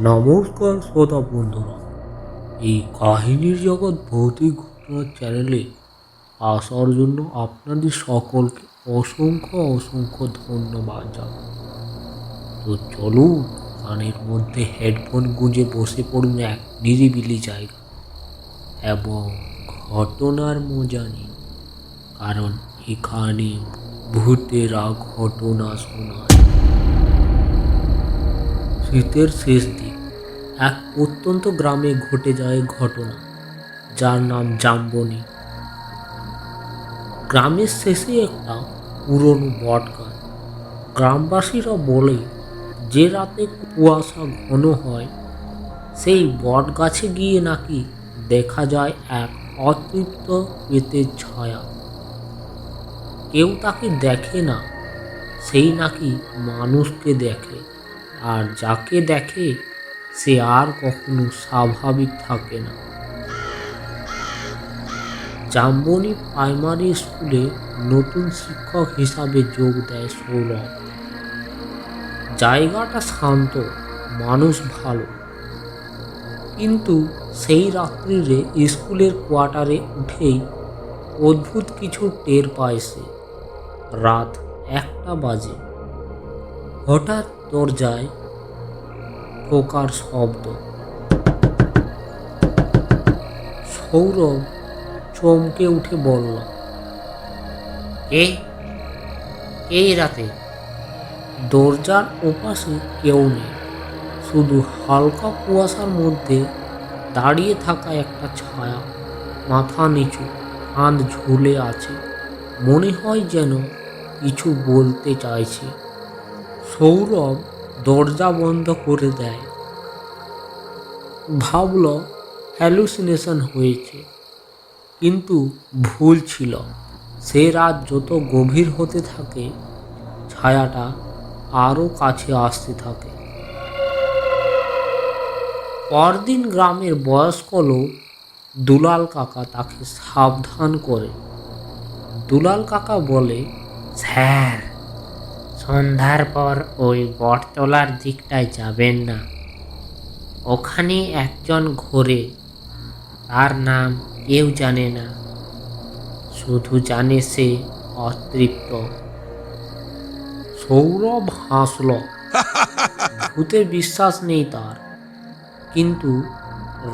নমস্কার শ্রোতা বন্ধুরা। এই কাহিনীর জগৎ ভৌতিক ঘটনার চ্যানেলে আসার জন্য আপনাদের সকলকে অসংখ্য অসংখ্য ধন্যবাদ জানাই। তো চলুন, কানের মধ্যে হেডফোন গুঁজে বসে পড়ুন এক নিরিবিলি জায়গা এবং ঘটনার মজা নিন। কারণ এখানে ভূতেরা ঘটনা শোনায়। শীতের শেষ দিন এক অত্যন্ত গ্রামে ঘটে যায় ঘটনা, যার নাম জাম্বনি। গ্রামের শেষে একটা পুরনো বট গাছ। গ্রামবাসীরা বলে, যে রাতে কুয়াশা ঘন হয়, সেই বট গাছে গিয়ে নাকি দেখা যায় এক অতৃপ্ত পেতের ছায়া। কেউ তাকে দেখে না, সেই নাকি মানুষকে দেখে। আর যাকে দেখে সে আর কখনো স্বাভাবিক থাকে না। জাম্বনি প্রাইমারি স্কুলে নতুন শিক্ষক হিসাবে যোগ দেয় সৌরভ। জায়গাটা শান্ত, মানুষ ভালো। কিন্তু সেই রাত্রিরে স্কুলের কোয়ার্টারে উঠেই অদ্ভুত কিছু টের পায় সে। রাত একটা বাজে। হঠাৎ দরজায় ঠোকার শব্দ। সৌরভ চমকে উঠে বলল, কে? এই রাতে? দরজার ওপাশে কেউ নেই। শুধু হালকা কুয়াশার মধ্যে দাঁড়িয়ে থাকা একটা ছায়া মাথা নিচু হাত ঝুলে আছে। মনে হয় যেন কিছু বলতে চাইছে। সৌরভ দরজা বন্ধ করে দেয়। ভাবল হ্যালুসিনেশন হয়েছে, কিন্তু ভুল ছিল। সে রাত যত গভীর হতে থাকে, ছায়াটা আরও কাছে আসতে থাকে। পরদিন গ্রামের বয়স্ক লোক দুলাল কাকা তাকে সাবধান করে। দুলাল কাকা বলে, স্যার সন্ধ্যার পর ওই বটতলার দিকটায় যাবেন না। ওখানে একজন ঘোরে। তার নাম কেউ জানে না। শুধু জানে সে অতৃপ্ত। সৌরভ হাসল। ভূতে বিশ্বাস নেই তার। কিন্তু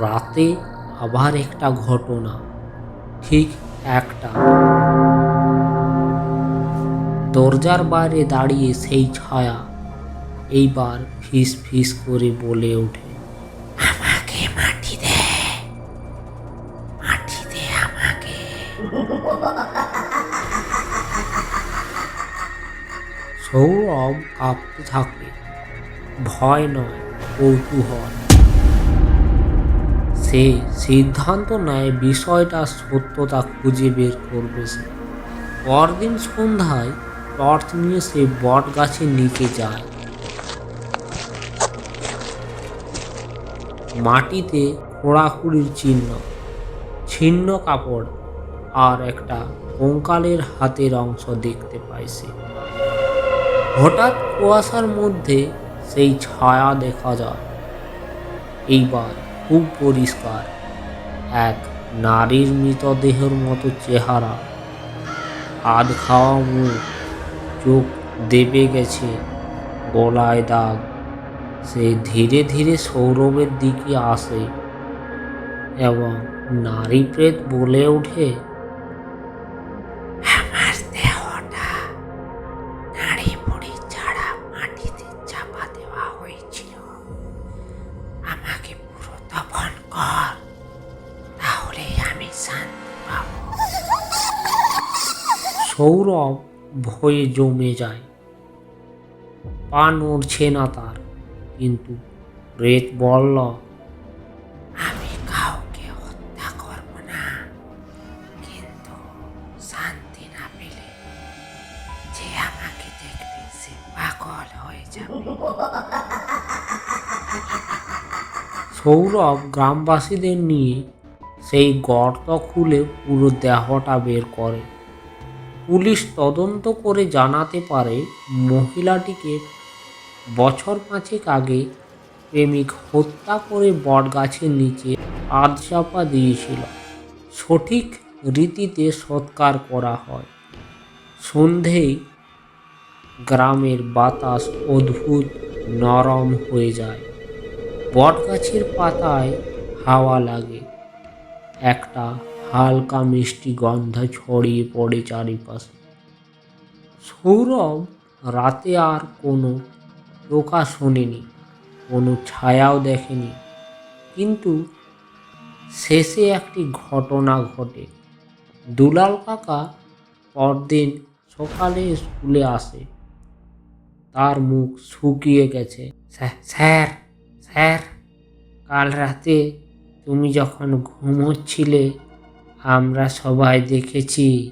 রাতে আবার একটা ঘটনা। ঠিক একটা দরজার বাইরে দাঁড়িয়ে সেই ছায়া এইবার ফিস ফিস করে বলে ওঠে, আমাকে মাটি দে মাটি দে আমাকে। সৌরভ কাঁপতে থাকে ভয় নয়, কৌতূহল। সে সিদ্ধান্ত নেয় বিষয়টা সত্যতা খুঁজে বের করবে সে। পরদিন সন্ধ্যায় টর্চ নিয়ে সে বট গাছের নিচে যায়। মাটিতে খোঁড়াখুড়ির চিহ্ন, ছিন্ন কাপড় আর একটা কঙ্কালের হাতের অংশ দেখতে পায় সে। হঠাৎ কুয়াশার মধ্যে সেই ছায়া দেখা যায়। এইবার খুব পরিষ্কার, এক নারীর মৃতদেহের মতো চেহারা আধ খাওয়া মুখ চোখ দেবে গেছে গলায় দাগ। সে ধীরে ধীরে সৌরভের দিকে আসে এবং নারী প্রেত বলে ওঠে, আমার ছাড়া মাটিতে চাপা দেওয়া হয়েছিল। আমাকে পুরো কর, তাহলে আমি শান্তি সৌরভ ভয়ে জমে যায়। পা নড়ছে না তার, কিন্তু প্রেত বলল, আমি কাউকে হত্যা করব না, কিন্তু শান্তি না পেলে যে আমাকে দেখবে সে পাগল হয়ে যাবে। সৌরভ গ্রামবাসীদের নিয়ে সেই গর্ত খুলে পুরো দেহটা বের করে। পুলিশ তদন্ত করে জানাতে পারে মহিলাটিকে বছর পাঁচেক আগে প্রেমিক হত্যা করে বটগাছের নিচে আধচাপা দিয়েছিল। সঠিক রীতিতে সৎকার করা হয়। সন্ধেই গ্রামের বাতাস অদ্ভুত নরম হয়ে যায়। বটগাছের পাতায় হাওয়া লাগে। একটা হালকা মিষ্টি গন্ধ ছড়িয়ে পড়ে চারিপাশে। সৌরভ রাতে আর কোনো টোকা শোনেনি, কোনো ছায়াও দেখেনি। কিন্তু শেষে একটি ঘটনা ঘটে। দুলাল কাকা পরদিন সকালে স্কুলে আসে। তার মুখ শুকিয়ে গেছে। "স্যার- স্যার, কাল রাতে তুমি যখন ঘুমোচ্ছিলে আমরা সবাই দেখেছি।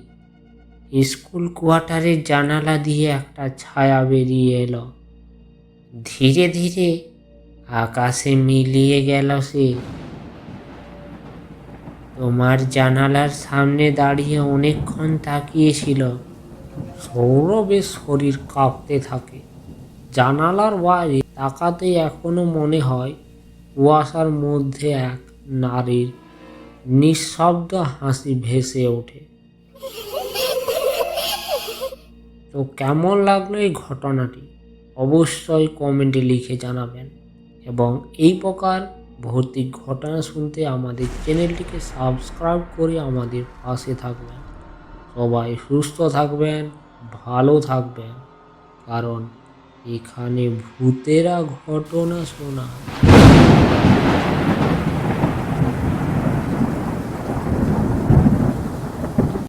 স্কুল কোয়ার্টারের জানালা দিয়ে একটা ছায়া বেরিয়ে এলো। ধীরে ধীরে আকাশে মিলিয়ে গেল সে। তোমার জানালার সামনে দাঁড়িয়ে অনেকক্ষণ তাকিয়েছিল। সৌরভের শরীর কাঁপতে থাকে। জানালার বাইরে তাকাতে এখনও মনে হয় কুয়াশার মধ্যে এক নারীর নিঃশব্দ হাসি ভেসে ওঠে। তো কেমন লাগল এই ঘটনাটি? অবশ্যই কমেন্টে লিখে জানাবেন। এবং এই প্রকার ভৌতিক ঘটনা শুনতে আমাদের চ্যানেলটিকে সাবস্ক্রাইব করে আমাদের পাশে থাকবেন। সবাই সুস্থ থাকবেন, ভালো থাকবেন। কারণ এখানে ভূতেরা ঘটনা শোনা